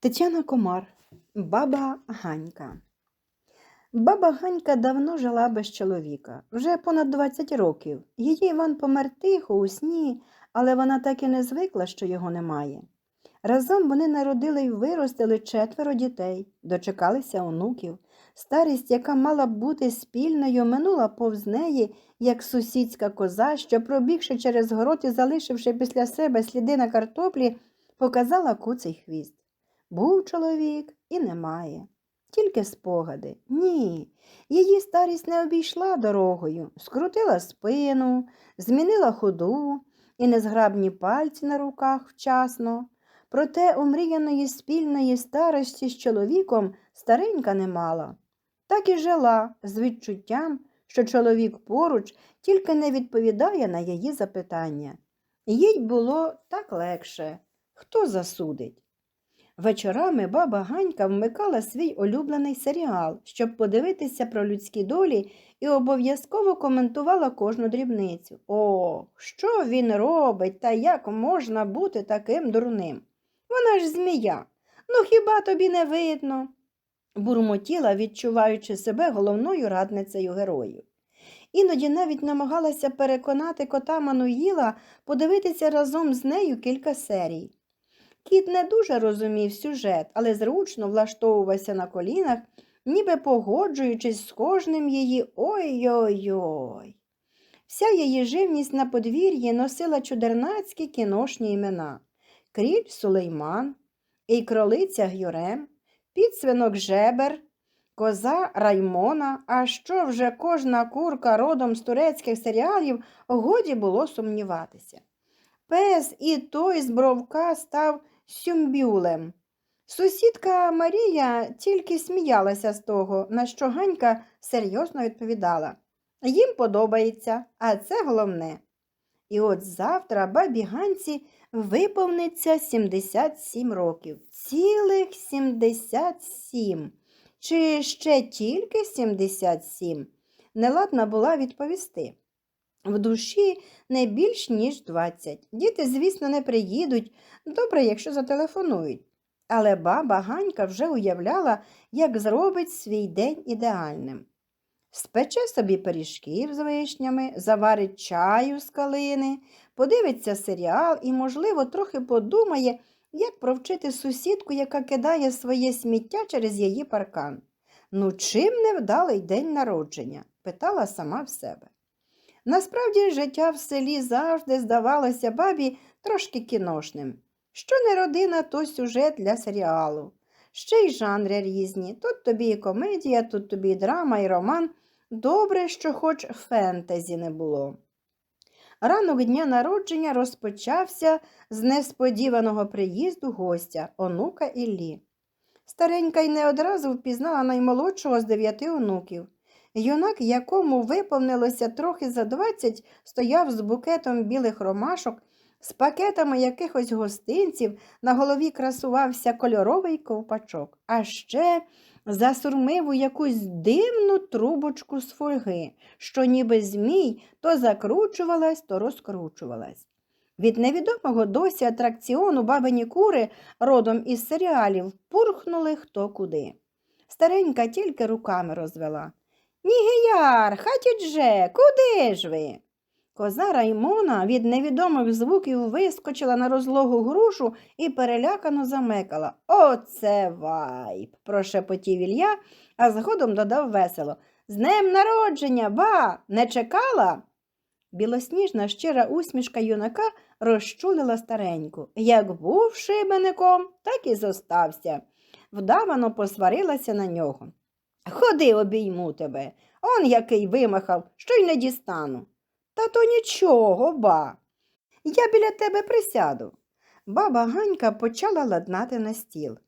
Тетяна Комар, баба Ганька. Баба Ганька давно жила без чоловіка, вже понад 20 років. Її Іван помер тихо, у сні, але вона так і не звикла, що його немає. Разом вони народили й виростили четверо дітей, дочекалися онуків. Старість, яка мала б бути спільною, минула повз неї, як сусідська коза, що, пробігши через город і залишивши після себе сліди на картоплі, показала куций хвіст. Був чоловік і немає. Тільки спогади. Ні. Її старість не обійшла дорогою, скрутила спину, змінила ходу і незграбні пальці на руках вчасно. Проте омріяної спільної старості з чоловіком старенька не мала. Так і жила з відчуттям, що чоловік поруч тільки не відповідає на її запитання. Їй було так легше. Хто засудить? Вечорами баба Ганька вмикала свій улюблений серіал, щоб подивитися про людські долі і обов'язково коментувала кожну дрібницю. О, що він робить та як можна бути таким дурним? Вона ж змія. Ну хіба тобі не видно? бурмотіла, відчуваючи себе головною радницею героїв. Іноді навіть намагалася переконати кота Мануїла подивитися разом з нею кілька серій. Кіт не дуже розумів сюжет, але зручно влаштовувався на колінах, ніби погоджуючись з кожним її ой-ой-ой. Вся її живність на подвір'ї носила чудернацькі кіношні імена кріль Сулейман, і кролиця Гюрем, підсвинок Жебер, коза Раймона, а що вже кожна курка родом з турецьких серіалів годі було сумніватися. Пес і той з бровка став сюмбюлем. Сусідка Марія тільки сміялася з того, на що Ганька серйозно відповідала. Їм подобається, а це головне. І от завтра бабі Ганці виповниться 77 років. Цілих 77. Чи ще тільки 77? Неладна була відповісти. В душі не більш ніж 20. Діти, звісно, не приїдуть, добре, якщо зателефонують. Але баба Ганька вже уявляла, як зробить свій день ідеальним. Спече собі пиріжків з вишнями, заварить чаю з калини, подивиться серіал і, можливо, трохи подумає, як провчити сусідку, яка кидає своє сміття через її паркан. Ну, чим не вдалий день народження? питала сама в себе. Насправді, життя в селі завжди здавалося бабі трошки кіношним. Що не родина, то сюжет для серіалу. Ще й жанри різні. Тут тобі і комедія, тут тобі і драма, і роман. Добре, що хоч фентезі не було. Ранок дня народження розпочався з несподіваного приїзду гостя, онука Іллі. Старенька й не одразу впізнала наймолодшого з дев'яти онуків. Юнак, якому виповнилося трохи за двадцять, стояв з букетом білих ромашок, з пакетами якихось гостинців, на голові красувався кольоровий ковпачок, а ще засурмив у якусь дивну трубочку з фольги, що ніби змій то закручувалась, то розкручувалась. Від невідомого досі атракціону бабині кури родом із серіалів пурхнули хто куди. Старенька тільки руками розвела. Нігіяр, хатіть же, куди ж ви? Коза Раймона від невідомих звуків вискочила на розлогу грушу і перелякано замекала. Оце вайб, прошепотів Ілля, а згодом додав весело. З днем народження, ба, не чекала? Білосніжна щира усмішка юнака розчулила стареньку. Як був шибеником, так і зостався. Вдавано посварилася на нього. Ходи, обійму тебе. Он який вимахав, що й не дістану. Та то нічого, ба. Я біля тебе присяду. Баба Ганька почала ладнати на стіл.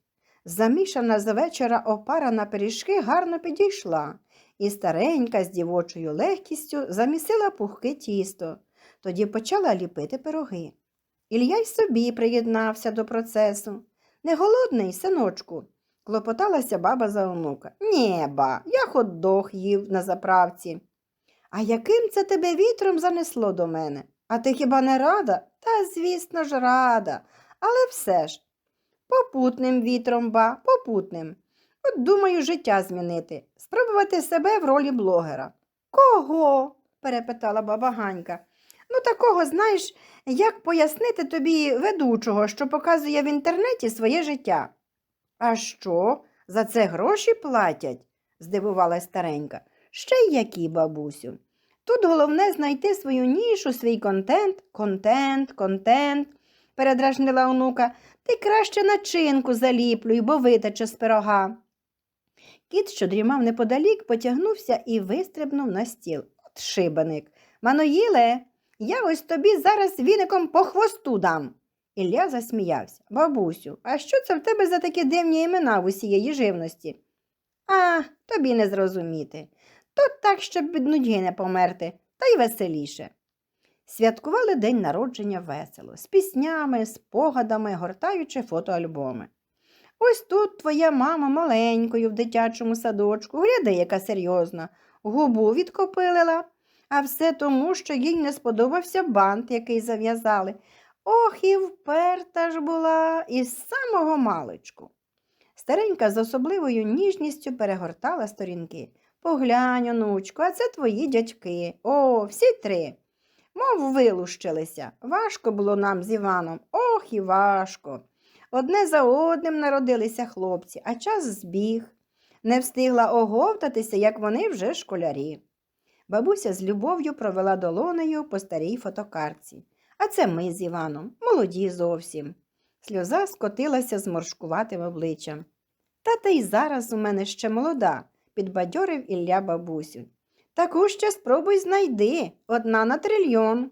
Замішана з вечора опара на пиріжки гарно підійшла, і старенька з дівочою легкістю замісила пухке тісто, тоді почала ліпити пироги. Ілля й собі приєднався до процесу. Не голодний, синочку, клопоталася баба за онука. Нє, ба, я хот-дог їв на заправці. А яким це тебе вітром занесло до мене? А ти хіба не рада? Та, звісно ж, рада. Але все ж. Попутним вітром, ба, попутним. От думаю, життя змінити, спробувати себе в ролі блогера. Кого? перепитала баба Ганька. Ну, такого, знаєш, як пояснити тобі ведучого, що показує в інтернеті своє життя. А що? За це гроші платять? здивувалась старенька. Ще й які, бабусю. Тут головне знайти свою нішу, свій контент, контент, контент, передражнила онука. Ти краще начинку заліплюй, бо витече з пирога. Кіт, що дрімав неподалік, потягнувся і вистрибнув на стіл. От шибаник. Маноїле, я ось тобі зараз віником по хвосту дам. Ілля засміявся. Бабусю, а що це в тебе за такі дивні імена в усієї живності? А, тобі не зрозуміти. То так, щоб від нудьги не померти, та й веселіше. Святкували день народження весело, з піснями, спогадами, гортаючи фотоальбоми. Ось тут твоя мама маленькою в дитячому садочку, гляди, яка серйозна, губу відкопилила, а все тому, що їй не сподобався бант, який зав'язали. Ох, і вперта ж була із самого маличку. Старенька з особливою ніжністю перегортала сторінки. Поглянь, онучко, а це твої дядьки. О, всі три. Мов вилущилися. Важко було нам з Іваном. Ох і важко. Одне за одним народилися хлопці, а час збіг. Не встигла оговтатися, як вони вже школярі. Бабуся з любов'ю провела долонею по старій фотокартці. А це ми з Іваном, молоді зовсім. Сльоза скотилася з моршкуватим обличчям. Та ти й зараз у мене ще молода, підбадьорив Ілля бабусю. Таку ще спробуй знайди, одна на трильйон.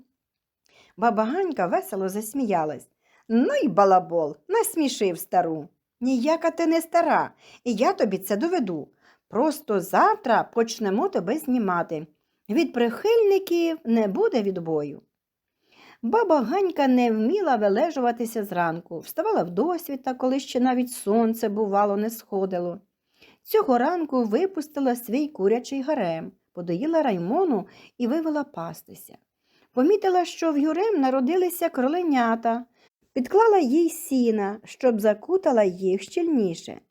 Баба Ганька весело засміялась. Ну й балабол, насмішив стару. Ніяка ти не стара, і я тобі це доведу. Просто завтра почнемо тебе знімати. Від прихильників не буде відбою. Баба Ганька не вміла вилежуватися зранку, вставала в досвіта, коли ще навіть сонце, бувало, не сходило. Цього ранку випустила свій курячий гарем, подоїла раймону і вивела пастися. Помітила, що в Юрем народилися кроленята, підклала їй сіна, щоб закутала їх щільніше,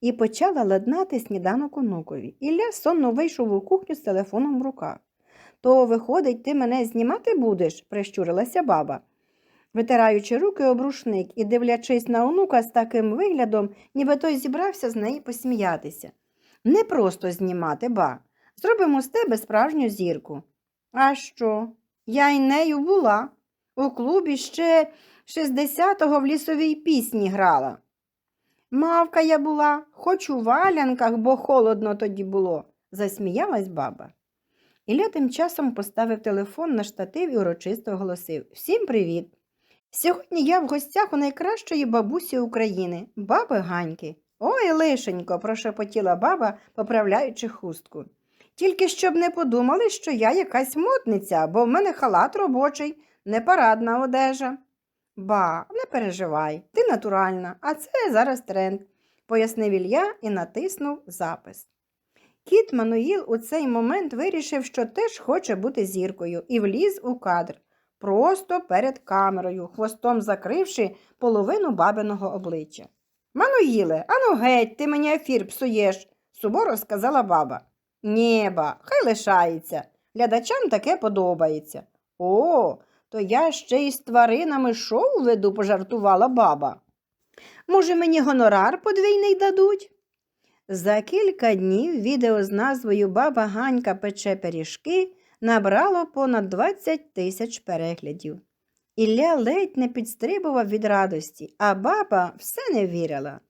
і почала ладнати сніданок онукові. Ілля сонно вийшов у кухню з телефоном в руках. То, виходить, ти мене знімати будеш? прищурилася баба. Витираючи руки об рушник і дивлячись на онука з таким виглядом, ніби той зібрався з неї посміятися. Не просто знімати, ба. Зробимо з тебе справжню зірку. А що? Я й нею була. У клубі ще 60-го в лісовій пісні грала. Мавка я була, хоч у валянках, бо холодно тоді було, засміялась баба. Ілля тим часом поставив телефон на штатив і урочисто оголосив Всім привіт! Сьогодні я в гостях у найкращої бабусі України, баби Ганьки. Ой, лишенько, прошепотіла баба, поправляючи хустку. Тільки щоб не подумали, що я якась модниця, бо в мене халат робочий, непарадна одежа. Ба, не переживай, ти натуральна, а це зараз тренд, пояснив Ілля і натиснув запис. Кіт Мануїл у цей момент вирішив, що теж хоче бути зіркою, і вліз у кадр, просто перед камерою, хвостом закривши половину бабиного обличчя. Мануїле, ану геть, ти мені ефір псуєш, суворо сказала баба. Нєба, хай лишається. Глядачам таке подобається. О, то я ще й з тваринами шоу веду, пожартувала баба. Може, мені гонорар подвійний дадуть? За кілька днів відео з назвою Баба Ганька пече пиріжки набрало понад 20 тисяч переглядів. Ілля ледь не підстрибував від радості, а баба все не вірила.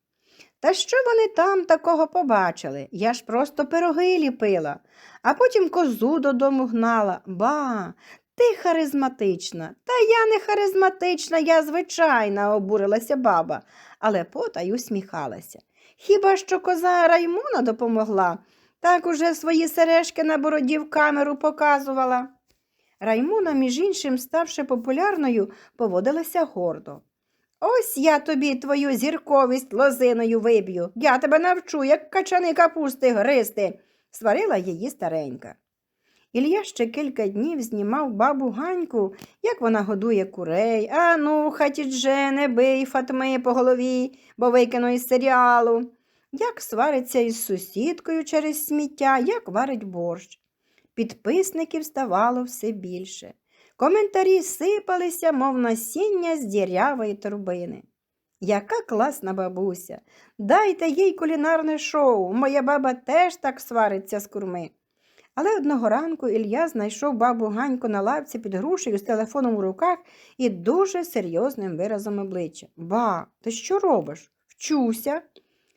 Та що вони там такого побачили? Я ж просто пироги ліпила, а потім козу додому гнала. Ба, ти харизматична. Та я не харизматична, я звичайна, обурилася баба, але потай усміхалася. Хіба що коза Раймона допомогла, так уже свої сережки на бороді в камеру показувала. Раймона, між іншим, ставши популярною, поводилася гордо. Ось я тобі твою зірковість лозиною виб'ю. Я тебе навчу, як качани капусти гристи, сварила її старенька. Ілля ще кілька днів знімав бабу Ганьку, як вона годує курей. А ну, хатідже, не бий Фатми по голові, бо викину із серіалу. Як свариться із сусідкою через сміття, як варить борщ. Підписників ставало все більше. Коментарі сипалися, мов насіння з дірявої турбини. Яка класна бабуся! Дайте їй кулінарне шоу. Моя баба теж так свариться з курми. Але одного ранку Ілля знайшов бабу Ганьку на лавці під грушею з телефоном у руках і дуже серйозним виразом обличчя. Ба, ти що робиш? Вчуся.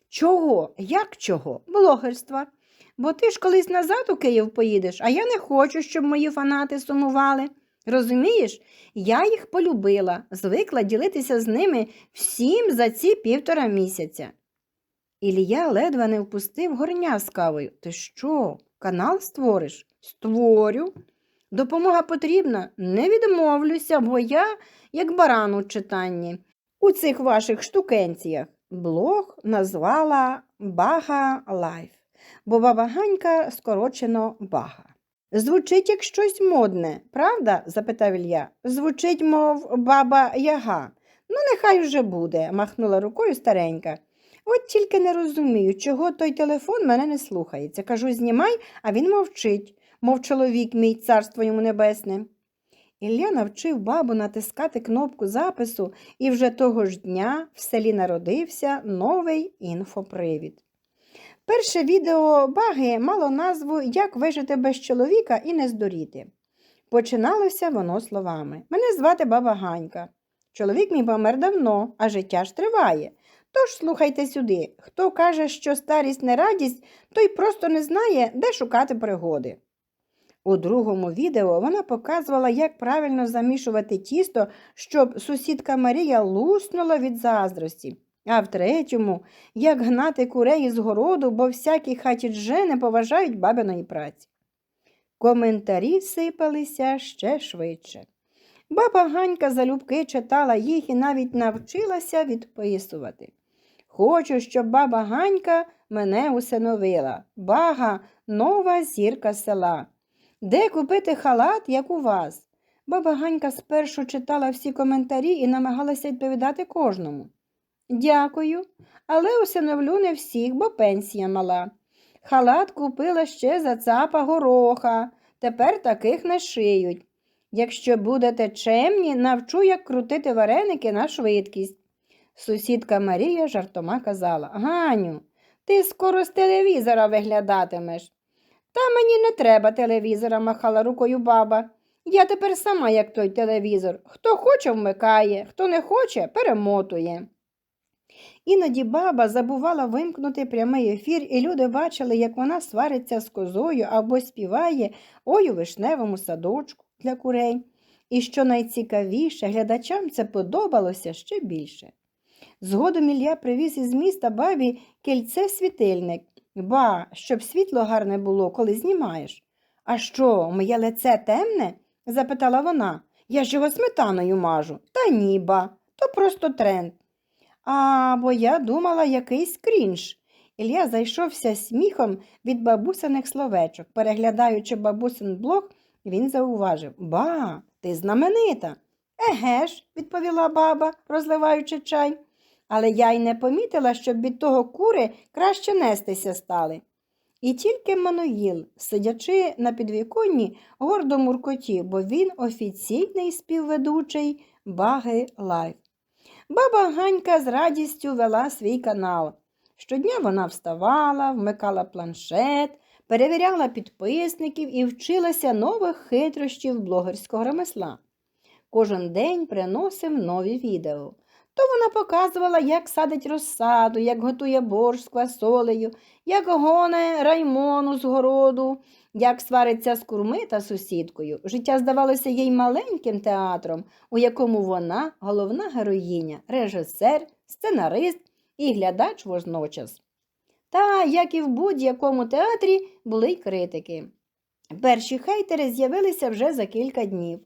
Чого? Як чого? Блогерства. Бо ти ж колись назад у Київ поїдеш, а я не хочу, щоб мої фанати сумували. Розумієш, я їх полюбила, звикла ділитися з ними всім за ці півтора місяця. Ілія ледве не впустив горня з кавою. Ти що, канал створиш? Створю. Допомога потрібна, не відмовлюся, бо я, як баран у читанні, у цих ваших штукенціях. Блог назвала Бага Лайф, бо баба Ганька скорочено Бага. Звучить як щось модне, правда? запитав Ілля. Звучить, мов баба Яга. Ну, нехай вже буде, махнула рукою старенька. От тільки не розумію, чого той телефон мене не слухається. Кажу, знімай, а він мовчить, мов чоловік мій царство йому небесне. Ілля навчив бабу натискати кнопку запису, і вже того ж дня в селі народився новий інфопривід. Перше відео баги мало назву Як вижити без чоловіка і не здуріти. Починалося воно словами Мене звати баба Ганька. Чоловік мій помер давно, а життя ж триває. Тож слухайте сюди хто каже, що старість не радість, той просто не знає, де шукати пригоди. У другому відео вона показувала, як правильно замішувати тісто, щоб сусідка Марія луснула від заздрості. А в третьому, як гнати курей із городу, бо всякі хатідже не поважають бабиної праці. Коментарі сипалися ще швидше. Баба Ганька залюбки читала їх і навіть навчилася відписувати. Хочу, щоб баба Ганька мене усиновила. Бага нова зірка села. Де купити халат, як у вас? Баба Ганька спершу читала всі коментарі і намагалася відповідати кожному. Дякую, але усиновлю не всіх, бо пенсія мала. Халат купила ще за цапа гороха, тепер таких не шиють. Якщо будете чемні, навчу, як крутити вареники на швидкість. Сусідка Марія жартома казала Ганю, ти скоро з телевізора виглядатимеш. Та мені не треба телевізора, махала рукою баба. Я тепер сама, як той телевізор. Хто хоче, вмикає, хто не хоче, перемотує. Іноді баба забувала вимкнути прямий ефір, і люди бачили, як вона свариться з козою або співає ой у вишневому садочку для курей. І що найцікавіше, глядачам це подобалося ще більше. Згодом Ілля привіз із міста бабі кільце світильник, ба, щоб світло гарне було, коли знімаєш. А що, моє лице темне? запитала вона. Я ж його сметаною мажу. Та ні, ба, то просто тренд. А, бо я думала, якийсь крінж. Ілля зайшовся сміхом від бабусиних словечок. Переглядаючи бабусин блог, він зауважив Ба, ти знаменита. Еге ж, відповіла баба, розливаючи чай. Але я й не помітила, щоб від того кури краще нестися стали. І тільки Мануїл, сидячи на підвіконні, гордо муркотів, бо він офіційний співведучий Баги Лайф. Баба Ганька з радістю вела свій канал. Щодня вона вставала, вмикала планшет, перевіряла підписників і вчилася нових хитрощів блогерського ремесла. Кожен день приносив нові відео. То вона показувала, як садить розсаду, як готує борщ з квасолею, як гоне раймону з городу, як свариться з курми та сусідкою. Життя здавалося їй маленьким театром, у якому вона головна героїня, режисер, сценарист і глядач водночас. Та, як і в будь-якому театрі, були й критики. Перші хейтери з'явилися вже за кілька днів.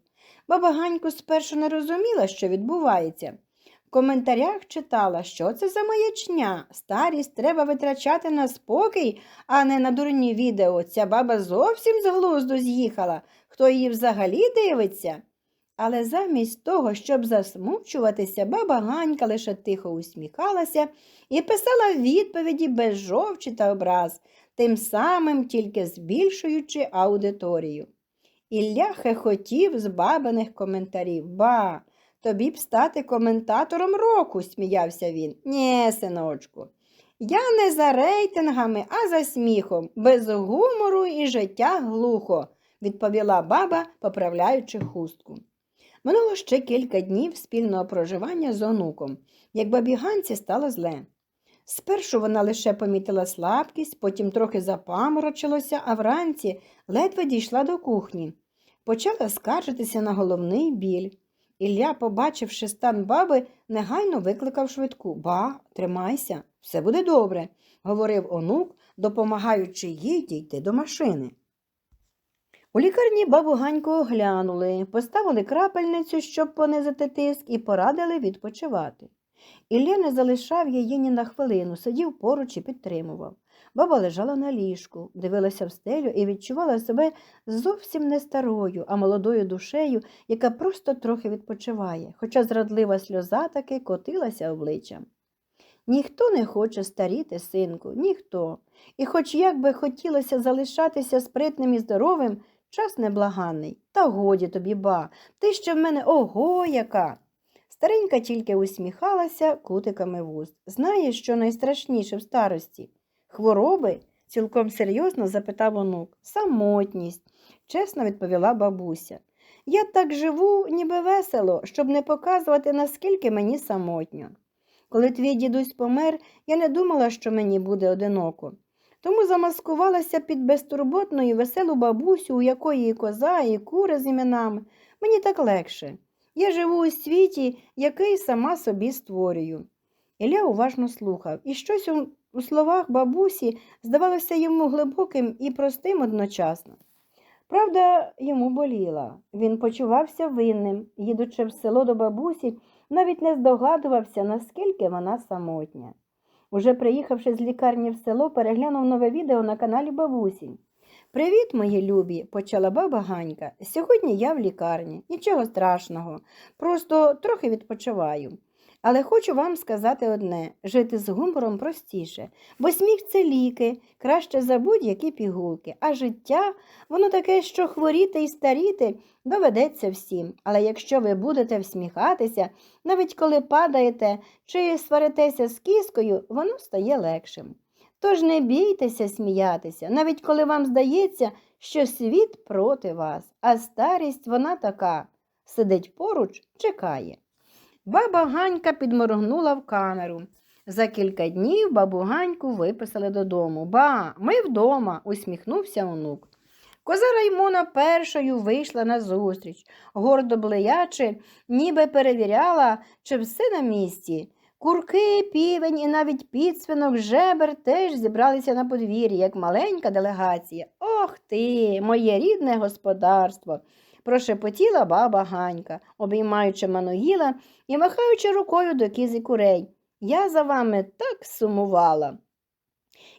Баба Ганько спершу не розуміла, що відбувається. В коментарях читала, що це за маячня. Старість треба витрачати на спокій, а не на дурні відео. Ця баба зовсім з глузду з'їхала. Хто її взагалі дивиться? Але замість того, щоб засмучуватися, баба Ганька лише тихо усміхалася і писала відповіді без жовчі та образ, тим самим тільки збільшуючи аудиторію. Ілля хехотів з бабиних коментарів. Ба, тобі б стати коментатором року, сміявся він. Нє, синочку. Я не за рейтингами, а за сміхом, без гумору і життя глухо, відповіла баба, поправляючи хустку. Минуло ще кілька днів спільного проживання з онуком, як бабі Ганці стало зле. Спершу вона лише помітила слабкість, потім трохи запаморочилося, а вранці ледве дійшла до кухні. Почала скаржитися на головний біль. Ілля, побачивши стан баби, негайно викликав швидку. Ба, тримайся, все буде добре, говорив онук, допомагаючи їй дійти до машини. У лікарні бабу Ганьку оглянули, поставили крапельницю, щоб понизити тиск, і порадили відпочивати. Ілля не залишав її ні на хвилину, сидів поруч і підтримував. Баба лежала на ліжку, дивилася в стелю і відчувала себе зовсім не старою, а молодою душею, яка просто трохи відпочиває, хоча зрадлива сльоза таки котилася обличчям. Ніхто не хоче старіти, синку, ніхто. І хоч як би хотілося залишатися спритним і здоровим, час неблаганний. Та годі тобі, ба, ти що в мене ого яка. Старенька тільки усміхалася кутиками вуст. Знаєш, що найстрашніше в старості? Хвороби? цілком серйозно запитав онук. Самотність, чесно відповіла бабуся. Я так живу, ніби весело, щоб не показувати, наскільки мені самотньо. Коли твій дідусь помер, я не думала, що мені буде одиноко. Тому замаскувалася під безтурботну і веселу бабусю, у якої і коза, і кури з іменами. Мені так легше. Я живу у світі, який сама собі створюю. Ілля уважно слухав, і щось у, словах бабусі здавалося йому глибоким і простим одночасно. Правда, йому боліла. Він почувався винним, їдучи в село до бабусі, навіть не здогадувався, наскільки вона самотня. Уже приїхавши з лікарні в село, переглянув нове відео на каналі бабусі. Привіт, мої любі, почала баба Ганька. Сьогодні я в лікарні. Нічого страшного, просто трохи відпочиваю. Але хочу вам сказати одне жити з гумором простіше, бо сміх це ліки, краще за будь-які пігулки, а життя воно таке, що хворіти і старіти доведеться всім. Але якщо ви будете всміхатися, навіть коли падаєте чи сваритеся з кіскою, воно стає легшим. Тож не бійтеся сміятися, навіть коли вам здається, що світ проти вас, а старість вона така сидить поруч, чекає. Баба Ганька підморгнула в камеру. За кілька днів бабу Ганьку виписали додому. Ба, ми вдома, усміхнувся онук. Коза Раймона першою вийшла на зустріч, гордо блеячи, ніби перевіряла, чи все на місці. Курки, півень і навіть підсвинок, жебер теж зібралися на подвір'ї, як маленька делегація. Ох ти, моє рідне господарство! Прошепотіла баба Ганька, обіймаючи Мануїла і махаючи рукою до кізи курей. Я за вами так сумувала.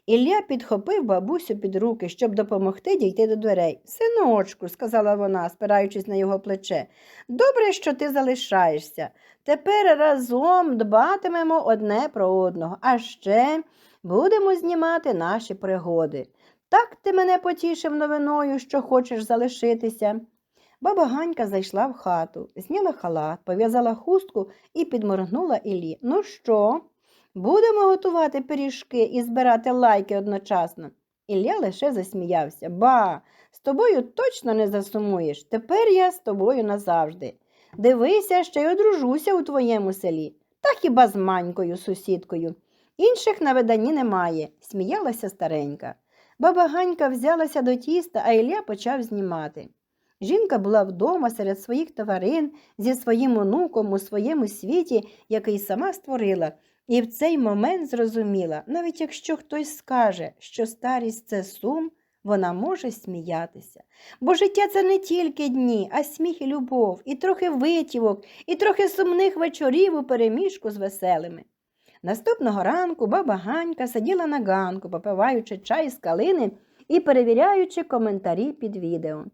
Ілля підхопив бабусю під руки, щоб допомогти дійти до дверей. Синочку, сказала вона, спираючись на його плече, добре, що ти залишаєшся. Тепер разом дбатимемо одне про одного, а ще будемо знімати наші пригоди. Так ти мене потішив новиною, що хочеш залишитися. Баба Ганька зайшла в хату, зняла халат, пов'язала хустку і підморгнула Іллі. Ну що? Будемо готувати пиріжки і збирати лайки одночасно. Ілля лише засміявся. Ба, з тобою точно не засумуєш. Тепер я з тобою назавжди. Дивися, ще й одружуся у твоєму селі. Та хіба з манькою, сусідкою. Інших на виданні немає, сміялася старенька. Баба Ганька взялася до тіста, а Ілля почав знімати. Жінка була вдома серед своїх тварин зі своїм онуком у своєму світі, який сама створила, і в цей момент зрозуміла, навіть якщо хтось скаже, що старість це сум, вона може сміятися. Бо життя це не тільки дні, а сміх і любов, і трохи витівок, і трохи сумних вечорів у переміжку з веселими. Наступного ранку баба Ганька сиділа на ганку, попиваючи чай з калини і перевіряючи коментарі під відео.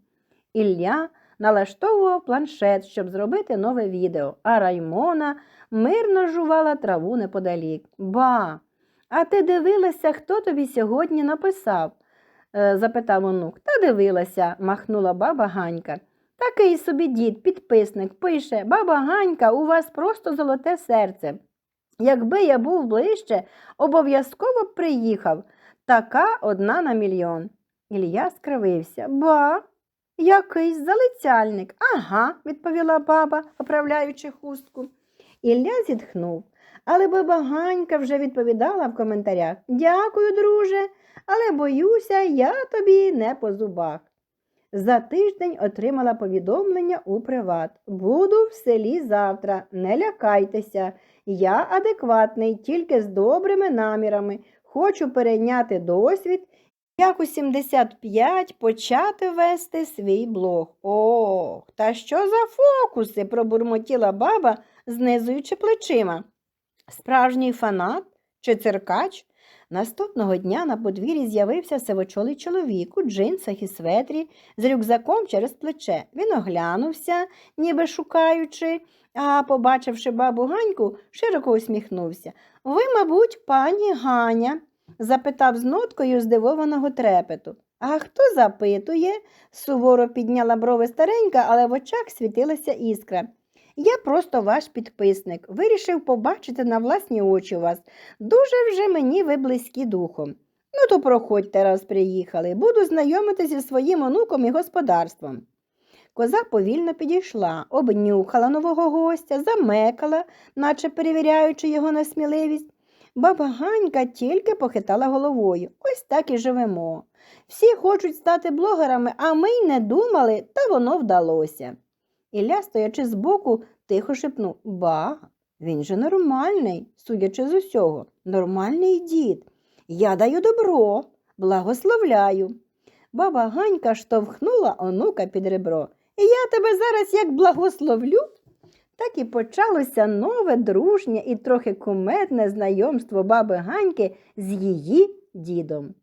Ілля налаштовував планшет, щоб зробити нове відео, а Раймона мирно жувала траву неподалік. Ба, а ти дивилася, хто тобі сьогодні написав? Е, запитав онук. Та дивилася, махнула баба Ганька. Такий собі дід, підписник, пише Баба Ганька, у вас просто золоте серце. Якби я був ближче, обов'язково б приїхав. Така одна на мільйон. Ілля скривився. Ба, якийсь залицяльник. Ага, відповіла баба, оправляючи хустку. Ілля зітхнув. Але баба Ганька вже відповідала в коментарях Дякую, друже, але боюся, я тобі не по зубах. За тиждень отримала повідомлення у приват. Буду в селі завтра, не лякайтеся. Я адекватний, тільки з добрими намірами. Хочу перейняти досвід, як у 75 почати вести свій блог. Ох, та що за фокуси? пробурмотіла баба, знизуючи плечима. Справжній фанат чи циркач? Наступного дня на подвір'ї з'явився сивочолий чоловік у джинсах і светрі з рюкзаком через плече. Він оглянувся, ніби шукаючи, а, побачивши бабу Ганьку, широко усміхнувся. Ви, мабуть, пані Ганя? Запитав з ноткою здивованого трепету. А хто запитує? суворо підняла брови старенька, але в очах світилася іскра. Я просто ваш підписник. Вирішив побачити на власні очі вас. Дуже вже мені ви близькі духом. Ну, то проходьте, раз приїхали. Буду знайомитися зі своїм онуком і господарством. Коза повільно підійшла, обнюхала нового гостя, замекала, наче перевіряючи його на сміливість. Баба Ганька тільки похитала головою. Ось так і живемо. Всі хочуть стати блогерами, а ми й не думали, та воно вдалося. Ілля, стоячи збоку, тихо шепнув Ба, він же нормальний, судячи з усього, нормальний дід. Я даю добро, благословляю. Баба Ганька штовхнула онука під ребро. Я тебе зараз як благословлю. Так і почалося нове, дружнє і трохи кумедне знайомство баби Ганьки з її дідом.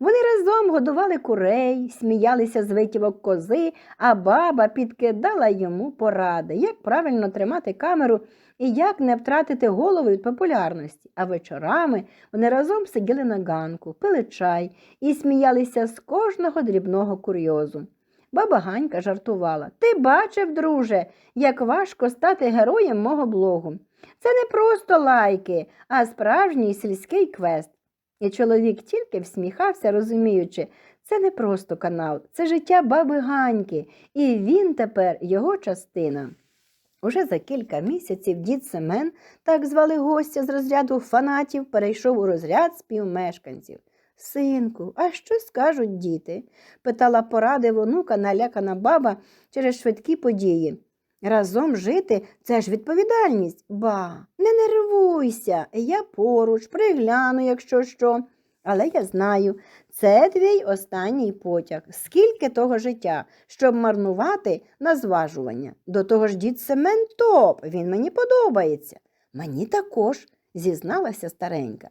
Вони разом годували курей, сміялися з витівок кози, а баба підкидала йому поради, як правильно тримати камеру і як не втратити голову від популярності. А вечорами вони разом сиділи на ганку, пили чай і сміялися з кожного дрібного курйозу. Баба Ганька жартувала Ти бачив, друже, як важко стати героєм мого блогу. Це не просто лайки, а справжній сільський квест. І чоловік тільки всміхався, розуміючи, це не просто канал, це життя баби Ганьки, і він тепер його частина. Уже за кілька місяців дід Семен, так звали гостя з розряду фанатів, перейшов у розряд співмешканців. Синку, а що скажуть діти? питала поради онука налякана баба через швидкі події. Разом жити це ж відповідальність. Ба, не нервуйся, я поруч, пригляну, якщо що. Але я знаю, це твій останній потяг. Скільки того життя, щоб марнувати на зважування. До того ж дід Семен топ, він мені подобається. Мені також, зізналася старенька.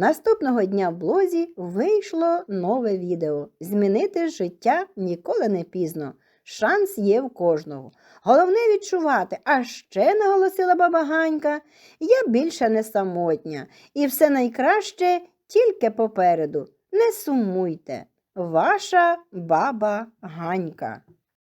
Наступного дня в блозі вийшло нове відео. Змінити життя ніколи не пізно. Шанс є в кожного. Головне відчувати, а ще наголосила баба Ганька, я більше не самотня, і все найкраще тільки попереду. Не сумуйте. Ваша баба Ганька.